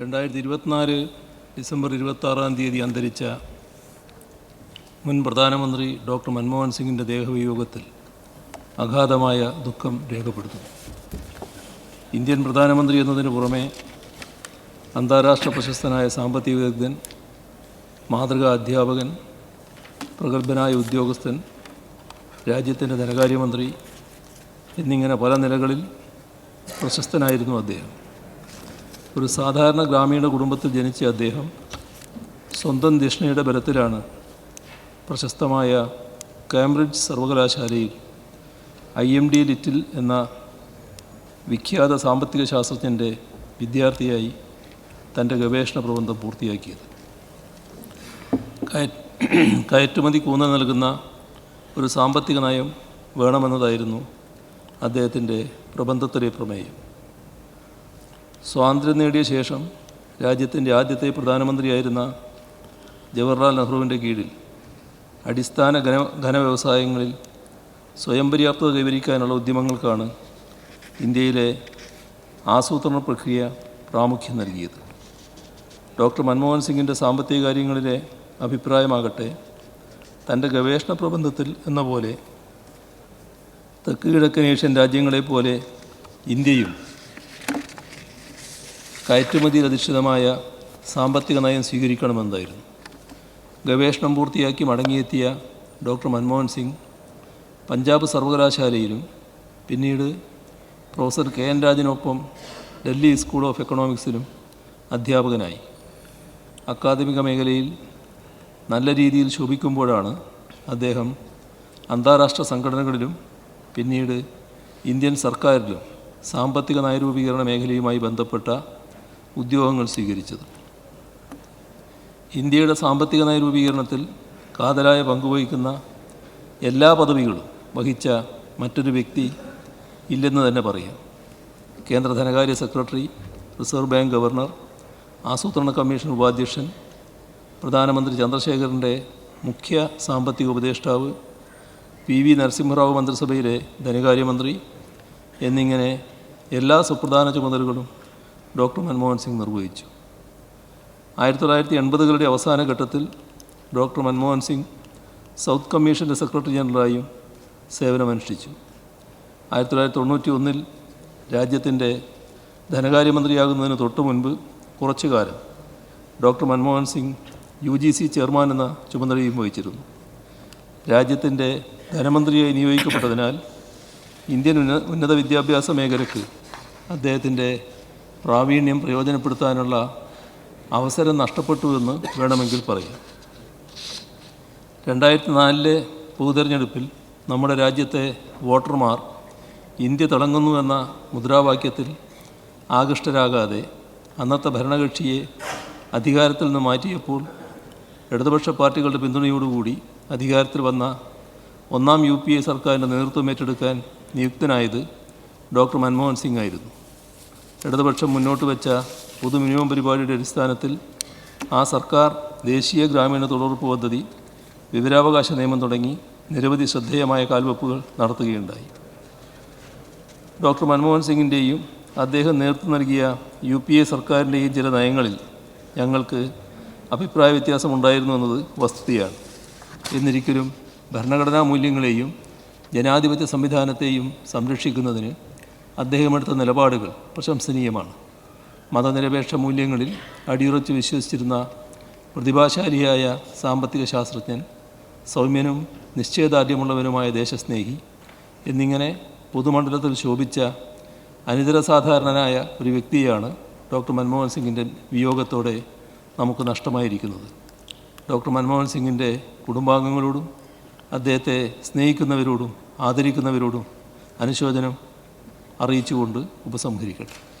രണ്ടായിരത്തി ഇരുപത്തിനാല് ഡിസംബർ ഇരുപത്താറാം തീയതി അന്തരിച്ച മുൻ പ്രധാനമന്ത്രി ഡോക്ടർ മൻമോഹൻ സിംഗിന്റെ ദേഹവിയോഗത്തിൽ അഗാധമായ ദുഃഖം രേഖപ്പെടുത്തുന്നു. ഇന്ത്യൻ പ്രധാനമന്ത്രി എന്നതിന് പുറമെ അന്താരാഷ്ട്ര പ്രശസ്തനായ സാമ്പത്തിക വിദഗ്ധൻ മാതൃകാ അധ്യാപകൻ പ്രഗത്ഭനായ ഉദ്യോഗസ്ഥൻ രാജ്യത്തിന്റെ ധനകാര്യമന്ത്രി എന്നിങ്ങനെ പല നിലകളിൽ പ്രശസ്തനായിരുന്നു അദ്ദേഹം. ഒരു സാധാരണ ഗ്രാമീണ കുടുംബത്തിൽ ജനിച്ച അദ്ദേഹം സ്വന്തം ദക്ഷിണയുടെ ബലത്തിലാണ് പ്രശസ്തമായ കാംബ്രിഡ്ജ് സർവകലാശാലയിൽ ഐ എം ഡി ലിറ്റിൽ എന്ന വിഖ്യാത സാമ്പത്തിക ശാസ്ത്രജ്ഞന്റെ വിദ്യാർത്ഥിയായി തന്റെ ഗവേഷണ പ്രബന്ധം പൂർത്തിയാക്കിയത്. കയ- കയറ്റുമതി കൂന്നൽ നൽകുന്ന ഒരു സാമ്പത്തിക നയം വേണമെന്നതായിരുന്നു അദ്ദേഹത്തിന്റെ പ്രബന്ധത്തിലെ പ്രമേയം. സ്വാതന്ത്ര്യം നേടിയ ശേഷം രാജ്യത്തിന്റെ ആദ്യത്തെ പ്രധാനമന്ത്രിയായിരുന്ന ജവഹർലാൽ നെഹ്റുവിന്റെ കീഴിൽ അടിസ്ഥാന ഘന ഘനവ്യവസായങ്ങളിൽ സ്വയം പര്യാപ്തത കൈവരിക്കാനുള്ള ഉദ്യമങ്ങൾക്കാണ് ഇന്ത്യയിലെ ആസൂത്രണ പ്രക്രിയ പ്രാമുഖ്യം നൽകിയത്. ഡോക്ടർ മൻമോഹൻ സിംഗിന്റെ സാമ്പത്തിക കാര്യങ്ങളിലെ അഭിപ്രായമാകട്ടെ തന്റെ ഗവേഷണ പ്രബന്ധത്തിൽ എന്ന പോലെ തെക്ക് കിഴക്കൻ ഏഷ്യൻ രാജ്യങ്ങളെപ്പോലെ ഇന്ത്യയും കയറ്റുമതിയിൽ അധിഷ്ഠിതമായ സാമ്പത്തിക നയം സ്വീകരിക്കണമെന്നായിരുന്നു. ഗവേഷണം പൂർത്തിയാക്കി മടങ്ങിയെത്തിയ ഡോക്ടർ മൻമോഹൻ സിംഗ് പഞ്ചാബ് സർവകലാശാലയിലും പിന്നീട് പ്രൊഫസർ കെ എൻ രാജിനൊപ്പം ഡൽഹി സ്കൂൾ ഓഫ് എക്കണോമിക്സിലും അധ്യാപകനായി. അക്കാദമിക മേഖലയിൽ നല്ല രീതിയിൽ ശോഭിക്കുമ്പോഴാണ് അദ്ദേഹം അന്താരാഷ്ട്ര സംഘടനകളിലും പിന്നീട് ഇന്ത്യൻ സർക്കാരിലും സാമ്പത്തിക നയരൂപീകരണ മേഖലയുമായി ബന്ധപ്പെട്ട ഉദ്യോഗങ്ങൾ സ്വീകരിച്ചത്. ഇന്ത്യയുടെ സാമ്പത്തിക നയരൂപീകരണത്തിൽ കാതലായ പങ്കുവഹിക്കുന്ന എല്ലാ പദവികളും വഹിച്ച മറ്റൊരു വ്യക്തി ഇല്ലെന്ന് തന്നെ പറയാം. കേന്ദ്ര ധനകാര്യ സെക്രട്ടറി റിസർവ് ബാങ്ക് ഗവർണർ ആസൂത്രണ കമ്മീഷൻ ഉപാധ്യക്ഷൻ പ്രധാനമന്ത്രി ചന്ദ്രശേഖരന്റെ മുഖ്യ സാമ്പത്തിക ഉപദേഷ്ടാവ് പി വി നരസിംഹറാവു മന്ത്രിസഭയിലെ ധനകാര്യമന്ത്രി എന്നിങ്ങനെ എല്ലാ സുപ്രധാന ചുമതലകളും ഡോക്ടർ മൻമോഹൻ സിംഗ് നിർവഹിച്ചു. ആയിരത്തി തൊള്ളായിരത്തി എൺപതുകളുടെ അവസാന ഘട്ടത്തിൽ ഡോക്ടർ മൻമോഹൻ സിംഗ് സൗത്ത് കമ്മീഷന്റെ സെക്രട്ടറി ജനറലായും സേവനമനുഷ്ഠിച്ചു. ആയിരത്തി തൊള്ളായിരത്തി തൊണ്ണൂറ്റി ഒന്നിൽ രാജ്യത്തിന്റെ ധനകാര്യമന്ത്രിയാകുന്നതിന് തൊട്ടു മുൻപ് കുറച്ചു കാലം doctor Manmohan Singh U G C chairman എന്ന ചുമതലയും വഹിച്ചിരുന്നു. രാജ്യത്തിന്റെ ധനമന്ത്രിയായി നിയോഗിക്കപ്പെട്ടതിനാൽ ഇന്ത്യൻ ഉന്നത വിദ്യാഭ്യാസ മേഖലയ്ക്ക് അദ്ദേഹത്തിന്റെ പ്രാവീണ്യം പ്രയോജനപ്പെടുത്താനുള്ള അവസരം നഷ്ടപ്പെട്ടു എന്ന് വേണമെങ്കിൽ പറയാം. രണ്ടായിരത്തി നാലിലെ പൊതുതെരഞ്ഞെടുപ്പിൽ നമ്മുടെ രാജ്യത്തെ വോട്ടർമാർ ഇന്ത്യ തിളങ്ങുന്നു എന്ന മുദ്രാവാക്യത്തിൽ ആകൃഷ്ടരാകാതെ അന്നത്തെ ഭരണകക്ഷിയെ അധികാരത്തിൽ നിന്ന് മാറ്റിയപ്പോൾ ഇടതുപക്ഷ പാർട്ടികളുടെ പിന്തുണയോടുകൂടി അധികാരത്തിൽ വന്ന ഒന്നാം യു പി എ സർക്കാരിന്റെ നേതൃത്വം ഏറ്റെടുക്കാൻ നിയുക്തനായത് ഡോക്ടർ മൻമോഹൻ സിംഗ് ആയിരുന്നു. ഇടതുപക്ഷം മുന്നോട്ട് വെച്ച പൊതു മിനിമം പരിപാടിയുടെ അടിസ്ഥാനത്തിൽ ആ സർക്കാർ ദേശീയ ഗ്രാമീണ തൊഴിലുറപ്പ് പദ്ധതി വിവരാവകാശ നിയമം തുടങ്ങി നിരവധി ശ്രദ്ധേയമായ കാൽവെപ്പുകൾ നടത്തുകയുണ്ടായി. ഡോക്ടർ മൻമോഹൻ സിംഗിന്റെയും അദ്ദേഹം നേതൃത്വം നൽകിയ യു പി എ സർക്കാരിന്റെയും ചില നയങ്ങളിൽ ഞങ്ങൾക്ക് അഭിപ്രായ വ്യത്യാസമുണ്ടായിരുന്നു എന്നത് വസ്തുതയാണ്. എന്നിരിക്കലും ഭരണഘടനാ മൂല്യങ്ങളെയും ജനാധിപത്യ സംവിധാനത്തെയും സംരക്ഷിക്കുന്നതിന് അദ്ദേഹം എടുത്ത നിലപാടുകൾ പ്രശംസനീയമാണ്. മതനിരപേക്ഷ മൂല്യങ്ങളിൽ അടിയുറച്ച് വിശ്വസിച്ചിരുന്ന പ്രതിഭാശാലിയായ സാമ്പത്തിക ശാസ്ത്രജ്ഞൻ സൗമ്യനും നിശ്ചയദാർഢ്യമുള്ളവനുമായ ദേശസ്നേഹി എന്നിങ്ങനെ പൊതുമണ്ഡലത്തിൽ ശോഭിച്ച അനിതര സാധാരണനായ ഒരു വ്യക്തിയാണ് ഡോക്ടർ മൻമോഹൻ സിംഗിന്റെ വിയോഗത്തോടെ നമുക്ക് നഷ്ടമായിരിക്കുന്നത്. ഡോക്ടർ മൻമോഹൻ സിംഗിന്റെ കുടുംബാംഗങ്ങളോടും അദ്ദേഹത്തെ സ്നേഹിക്കുന്നവരോടും ആദരിക്കുന്നവരോടും അനുശോചനം അറിയിച്ചുകൊണ്ട് ഉപസംഹരിക്കട്ടെ.